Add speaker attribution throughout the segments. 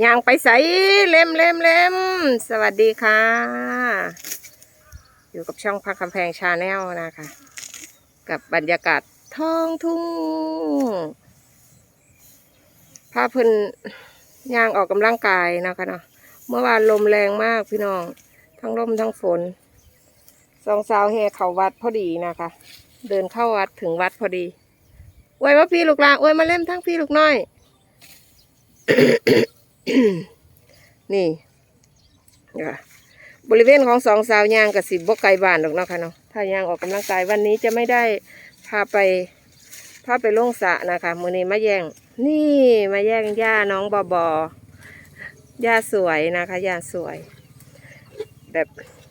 Speaker 1: ยางไปใส่เล่มเล่มเล่มสวัสดีค่ะ อยู่กับช่องพักคำแพงชาแนลนะคะ กับบรรยากาศท้องทุ่งพาเพิ่นย่างออกกำลังกายนะคะเนาะเมื่อวานลมแรงมากพี่น้อง ทั้งลมทั้งฝนสองสาวแห่เข้าวัดพอดีนะคะ เดินเข้าวัดถึงวัดพอดีอวยมาพี่ลูกหลานอวยมาเล่มทั้งพี่ลูกน้อย นี่นะคะบริเวณของสองสาวยางกับสิบบกไกลบ้านหรอกเนาะค่ะเนาะถ้ายางออกกำลังกายวันนี้จะไม่ได้พาไปพาไปลงสระนะคะมือนี้มาแย่ง นี่มาแย่งหญ้าน้องบอบอหญ้าสวยนะคะหญ้าสวย แบบ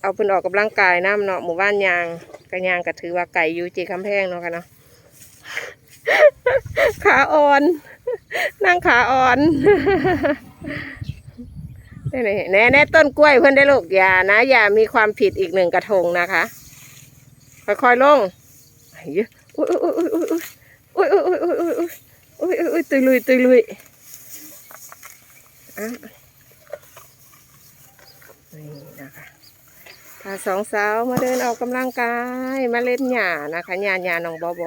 Speaker 1: เอาเพิ่นออกกำลังกายน้ำเนาะหมู่บ้านยางกระยางก็ถือว่าไก่ยูจีคำแพงเนาะค่ะเนาะขาอ่อน นั่งขาอ่อน แน่แน่ต้นกล้วยเพื่อนได้ลูกอย่านะ อย่ามีความผิดอีกหนึ่งกระทงนะคะ ค่อยๆลงเฮ้ยอุ้ยอุ้ยอุ้ยอุ้ยอุ้ยอุ้ยอุ้ยอุ้ยอุ้ยอุ้ยอุ้ยตุยลุยตุยลุยอะนี่นะคะพาสองสาวมาเดินออกกำลังกายมาเล่นหญ้านะคะหญ้าหญ้าน้องบอบ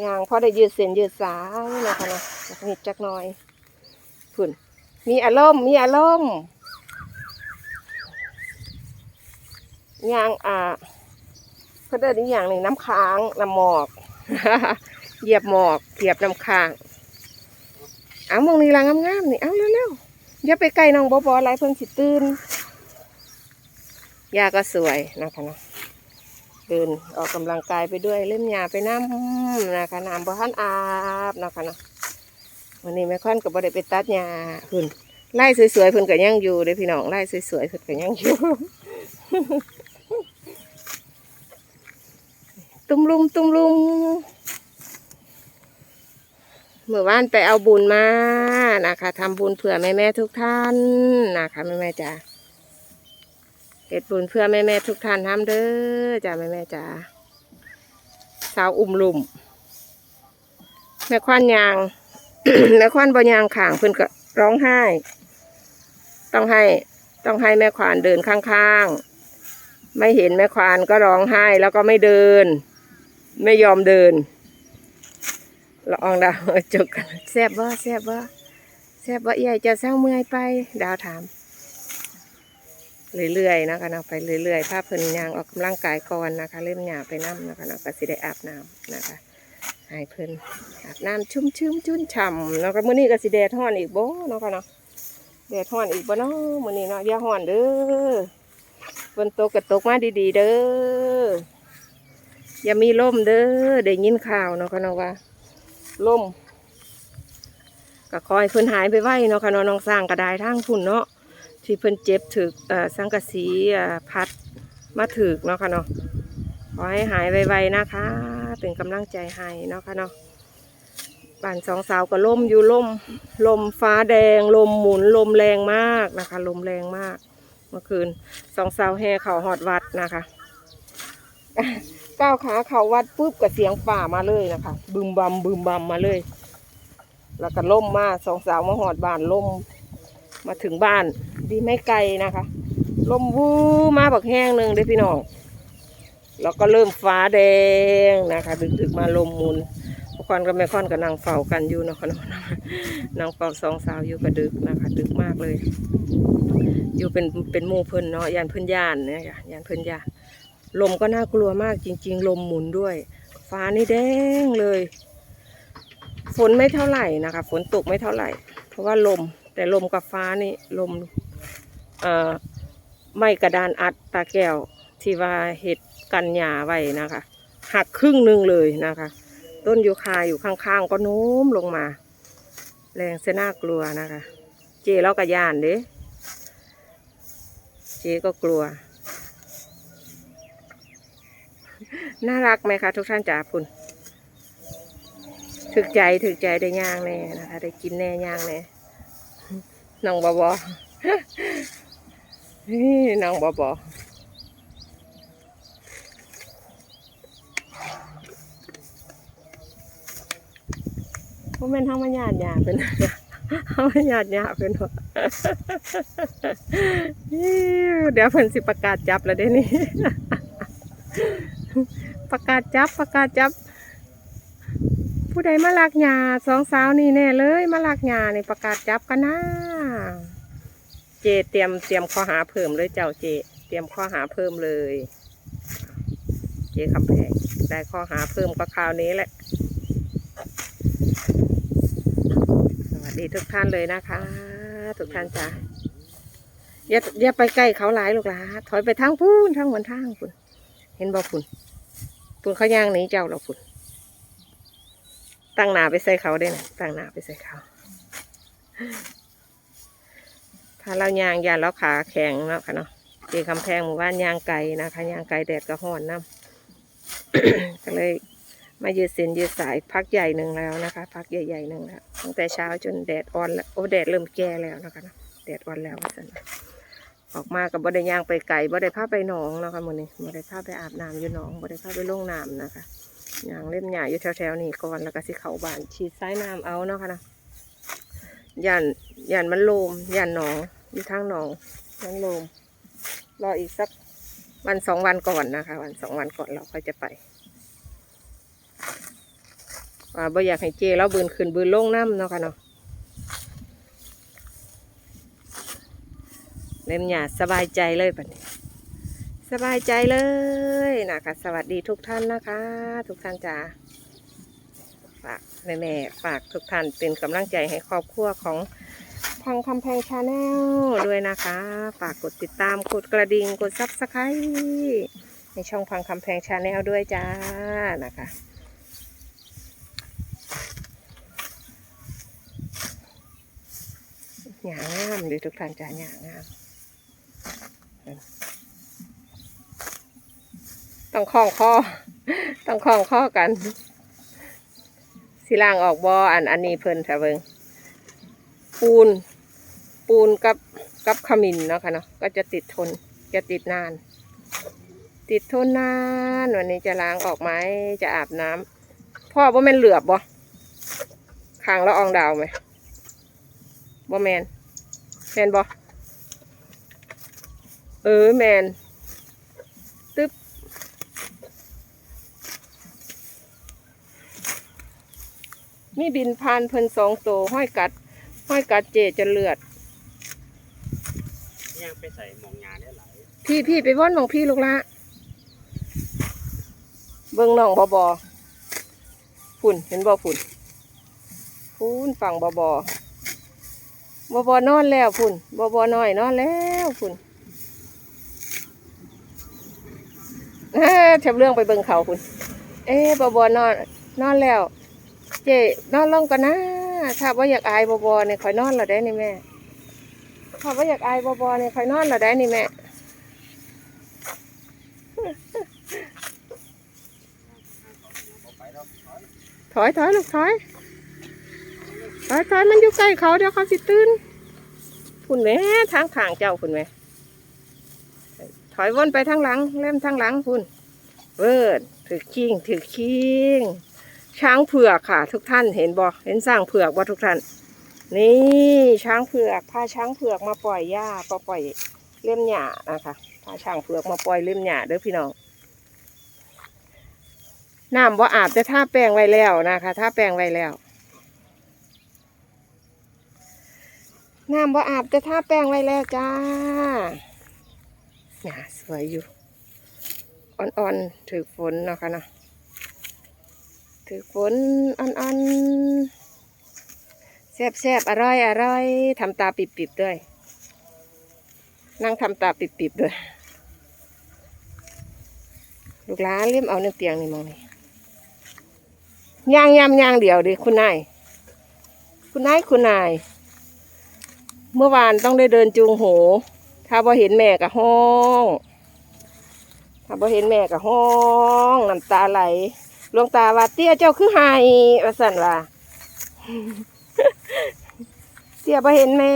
Speaker 1: อยางพอได้ยืดเส้นยืดสายนะคะนะจักนิดจักหน่อยฝุ่น มีอารมณ์มีอารมณ์ยางอ่าเขาเดินอีกอย่างหนึ่งน้ำค้างน้ำหมอกเหยียบหมอกเหยียบน้ำค้างเอามองนี่ละงามๆนี่เอาเร็วๆอย่าไปใกล้น้องบอบอไรเพิ่งสิตื่นยาก็สวยนะคะนะเดินออกกำลังกายไปด้วยเล่มยาไปน้ำนะคะน้ำบ่ทันอาบนะคะนะ วันนี้แม่ค่อนกับ่ได้ไปตัดหญ้าพิ่นไล่สวยๆพิ่นก็ยังอยู่เด้พี่น้องไล่สวยๆพิ่นก็ยังอยู่ ตุ้มลุมตุ้มลุมเมื่อวานไปเอาบุญมานะคะทำบุญเผื่อแม่แม่ๆทุกท่านนะคะแม่แม่ๆจ๋าเก็ดบุญเพื่อแม่แม่ๆทุกท่านทำเด้อจ้าแม่แม่ๆจ๋าสาวอุ่มลุมแม่ควันยาง แม่ควันบยางข่างเพิ่อนก็ร้องไห้ ต้องให้ ต้องให้แม่ควานเดินข้างๆ ไม่เห็นแม่ควานก็ร้องไห้แล้วก็ไม่เดิน ไม่ยอมเดินลองดาวจกกันแซบบ่แซบบ่แซบบ่ใหญ่จะเศร้าเมื่อยไป ดาวถาม เรื่อยๆนะคะเนาะไปเรื่อยๆภาพเพิ่นยางออกกำลังกายก่อนนะคะเล่มหยาไปน้ำนะคะเนาะก็สิได้อาบน้ำนะคะ ให้เพิ่นอาบน้ำชุ่มชื้มชุ่นฉ่ำแล้วก็มื้อนี้ก็สิแดดฮ้อนอีกบ่เนาะค่ะเนาะแดดฮ้อนอีกบ่เนาะมื้อนี้เนาะอย่าฮ้อนเด้อฝนตกก็ตกมาดีๆเด้ออย่ามีลมเด้อได้ยินข่าวเนาะค่ะเนาะว่าลมก็คอยเพิ่นหายไปไว้เนาะค่ะเนาะน้องสร้างก็ได้ทางพุ่นเนาะที่เพิ่นเจ็บถึกเอ่อสังกะสีเอ่อพัดมาถึกเนาะค่ะเนาะขอให้หายไวๆนะคะ เป็นกำลังใจให้เนาะค่ะเนาะบ้านสองสาวก็ล่มอยู่ล่มลมฟ้าแดง ลมหมุนลมแรงมากนะคะ ลมแรงมาก เมื่อคืนสองสาวแห่เข่าหอดวัดนะคะก้าวขาเข่าวัดปุ๊บกับเสียงฝ่ามาเลยนะคะ บึมบัมบึมบัมมาเลย แล้วก็ล่มมาสองสาวมาหอดบ้านล่มมาถึงบ้าน ดีไม่ไกลนะคะลมวูมาบักแห้งหนึ่งเด้พี่น้อง แล้วก็เริ่มฟ้าแดงนะคะดึกๆมาลมมุนพวกคอนกับแม่คอนกับนางเฝ้ากันอยู่เนาะคะนาะนางเฝ้าสองสาวอยู่กับดึกนะคะ ดึกมากเลย อยู่เป็นเป็นหมู่เพิ่นเนาะยานเพิ่นย่านเนี่ยค่ะยานเพิ่นย่านลมก็น่ากลัวมากจริง ๆ ลมหมุนด้วย ฟ้านี่แดงเลย ฝนไม่เท่าไหร่นะคะ ฝนตกไม่เท่าไหร่ เพราะว่าลมแต่ลมกับฟ้านี่ลมเอ่อไม่กระดานอัดตาแก้วที่ว่าเห็ด กันหญ้าไว้นะคะ หักครึ่งหนึ่งเลยนะคะ ต้นยูคาอยู่ข้างๆ ก็โน้มลงมา แรงเสน่ากลัวนะคะ เจแล้วก็ย่านเด้เจก็กลัว น่ารักไหมคะ ทุกท่านจ๋าคุณถึกใจถึกใจได้ย่างแน่นะคะ ได้กินแน่ย่างแน่น้องบอบอนี่น้องบอบอ ว่าแม่นทั้งมันหยาดหยาเป็นเอาหยาดหยาเพิ่นว่าเดี๋ยวเพิ่นสิประกาศจับแล้วเด้นี่ประกาศจับประกาศจับ ผู้ใดมาลักหญ้าสองสาวนี่แน่เลยมาลักหญ้านี่ประกาศจับกันนะเจเตรียมเตรียมข้อหาเพิ่มเลยเจ้าเจ เตรียมข้อหาเพิ่มเลย เจคำแพงได้ข้อหาเพิ่มก็คราวนี้แหละ สวัส ดีทุกท่านเลยนะคะ ทุกท่านจ้ะอย่าอย่าไปใกล้เขาหลายลูกหลาถอยไปทางพูนทางวันทางคุณเห็นบ่คุณคุณเขาย่างหนีเจ้าเราคุณตั้งหนาไปใส่เขาได้นะตั้งหนาไปใส่เขา ถ้าเรายางยานเราขาแข็งเนาะค่ะเนาะตีคำแพงหมู่บ้านยางไก่นะคะยางไก่แดดกระหอนน้ำก็เลย มายืดเส้นยืดสายพักใหญ่หนึ่งแล้วนะคะ พักใหญ่ๆหนึ่งแล้วตั้งแต่เช้าจนแดดอ่อนแล้วโอ้แดดเริ่มแก่แล้วนะคะนะแดดอ่อนแล้วว่าซั่นออกมากับบ่ได้ย่างไปไก่บ่ได้พาไปหนองนะคะมื้อนี้บ่ได้พาไปอาบน้ำอยู่หนองบ่ได้พาไปลงน้ำนะคะย่างเล่มหญ้าอยู่แถวๆนี้ก่อนแล้วก็สิเข้าบ้านฉีดสายน้ำเอาเนาะค่ะนะย่านย่านมันโลมย่านหนองอยู่ทางหนองมันโลมรออีกสักวันสองวันก่อนนะคะ วันสองวันก่อนเราค่อยจะไป ว่าบ่อยากให้เจแล้วบืนขึ้นบืนลงน้ำเนาะค่ะเนาะเล่มหยาสบายใจเลยปัดนี้สบายใจเลยนะคะสวัสดีทุกท่านนะคะ ทุกท่านจ้าฝากแม่แม่ๆฝากทุกท่านเป็นกำลังใจให้ครอบครัวของพังคำแพงชาแนลด้วยนะคะ ฝากกดติดตามกดกระดิ่งกดซับสไครต์ในช่องพังคำแพงชาแนลด้วยจ้านะคะ หยางงามเลยทุกท่านจ้าหยางงาม ต้องคล้องคอต้องคล้องคอกัน สิล่างออกบออันอันนี้เพิ่นค่ะเบิงปูน ปูนกับกับขมิ้นเนาะค่ะเนาะก็จะติดทนจะติดนาน ติดทนนาน วันนี้จะล้างออกไหมจะอาบน้ำพ่อว่าแม่นเหลือบบ่คางละอองดาวไหมบ่แมน มนบ่เออแมนตึ๊บมีบินพานเพิ่นสองตัวห้อยกัด ห้อยกัดเจจะเลือด
Speaker 2: ย่างไปใส่หมองงานได้หลาย
Speaker 1: พี่พี่ไปว่อนของพี่ลูกละเบิ่งน้องบอบอฝุ่นเห็นบ่ฝุ่นฝุ่นฝั่งบอบอ บอบอนอนแล้วฝุ่นบอบอน้อยนอนแล้วฝุ่นแทบเรื่องไปเบิ่งเขาฝุ่นเอ๊บอบอนอน นอนแล้ว เจนอนลงกันนะถ้าว่าอยากอายบอบอเนี่ยคอยนอนและได้นี่แม่ถ้าว่าอยากอายบอบอเนี่ยคอยนอนและได้นี่แม่
Speaker 2: ถอย
Speaker 1: ถอยถอยลูกถอย ถอยถอยมันอยู่ใกล้เขาเดี๋ยวเขาสิตื่นคุณแม่ทางข้างเจ้าคุณแม่ถอยวนไปทางหลังเล่มทางหลังคุณเวิร์ดถือคิงถือคิงช้างเผือกค่ะ ทุกท่านเห็นบ่เห็นสร้างเผือกบ่ทุกท่าน นี่ช้างเผือกพาช้างเผือกมาปล่อยหญ้าปล่อยเล่มหญ้านะคะพาช้างเผือกมาปล่อยเล่มหญ้าเด้อพี่น้องน้ำว่าอาบจะท่าแป้งไว้แล้วนะคะท่าแป้งไว้แล้ว น้ำว่าอาบจะทาแป้งไว้แล้วจ้าหยาสวยอยู่ อ่อนๆถือฝนเนาะคะเนาะถือฝนอ่อนๆแซ่บๆ อร่อยอร่อยทำตาปิบๆด้วย นั่งทำตาปิบๆด้วย ลูกหลานเล่มเอาในเตียงนี่มองนี่ย่างยำย่างเดียวดิคุณนาย คุณนายคุณนาย เมื่อวานต้องได้เดินจูงโห ถ้าพอเห็นแม่กับห้อง ถ้าพอเห็นแม่กับห้องน้ำตาไหลหลวงตาว่าเตี้ยเจ้าคือไห้ว่าสั่นว่าเตี้ยพอเห็นแม่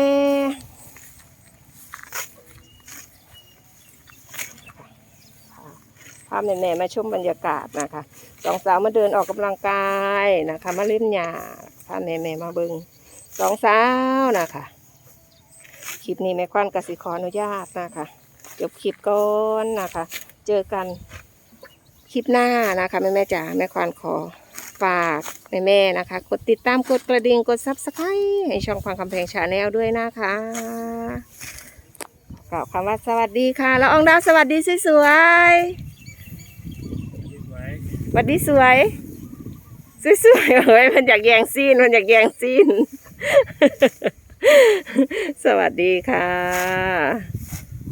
Speaker 1: พาแม่ๆมาชมบรรยากาศนะคะสองสาวมาเดินออกกำลังกายนะคะ มาเล่นหญ้าพาแม่ๆมาเบิงสองสาวนะคะ คลิปนี้แม่ควันกสิขออนุญาตนะคะจบคลิปก่อนนะคะ เจอกันคลิปหน้านะคะแม่แม่จ๋าแม่ควันขอฝากแม่แม่นะคะ กดติดตามกดกระดิ่งกดซับสไครต์ให้ช่องฟังคำเพลงชาแนลด้วยนะคะกล่าวคำว่าสวัสดีค่ะ แล้วองดาวสวัสดีสวยๆ
Speaker 2: สวย
Speaker 1: สวัสดีสวยสวยๆเฮ้ยมันอยากแยงซีนมันอยากแยงซีน สวัสดีค่ะ